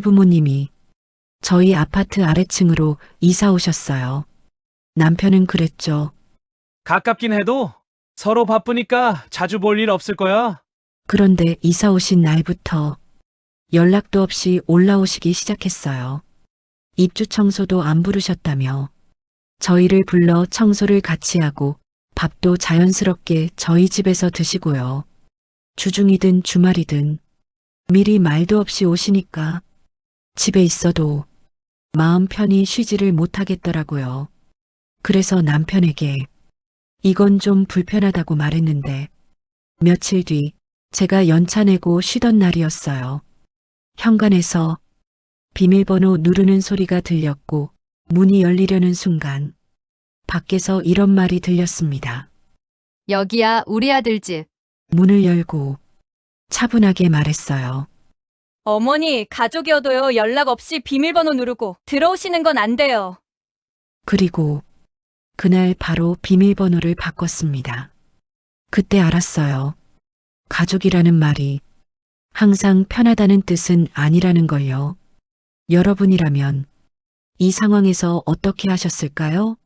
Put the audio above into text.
시부모님이 저희 아파트 아래층으로 이사 오셨어요. 남편은 그랬죠. 가깝긴 해도 서로 바쁘니까 자주 볼 일 없을 거야. 그런데 이사 오신 날부터 연락도 없이 올라오시기 시작했어요. 입주 청소도 안 부르셨다며 저희를 불러 청소를 같이 하고 밥도 자연스럽게 저희 집에서 드시고요. 주중이든 주말이든 미리 말도 없이 오시니까 집에 있어도 마음 편히 쉬지를 못하겠더라고요. 그래서 남편에게 이건 좀 불편하다고 말했는데 며칠 뒤 제가 연차 내고 쉬던 날이었어요. 현관에서 비밀번호 누르는 소리가 들렸고 문이 열리려는 순간 밖에서 이런 말이 들렸습니다. 여기야, 우리 아들 집. 문을 열고 차분하게 말했어요. 어머니, 가족이어도요, 연락 없이 비밀번호 누르고 들어오시는 건 안 돼요. 그리고 그날 바로 비밀번호를 바꿨습니다. 그때 알았어요. 가족이라는 말이 항상 편하다는 뜻은 아니라는 걸요. 여러분이라면 이 상황에서 어떻게 하셨을까요?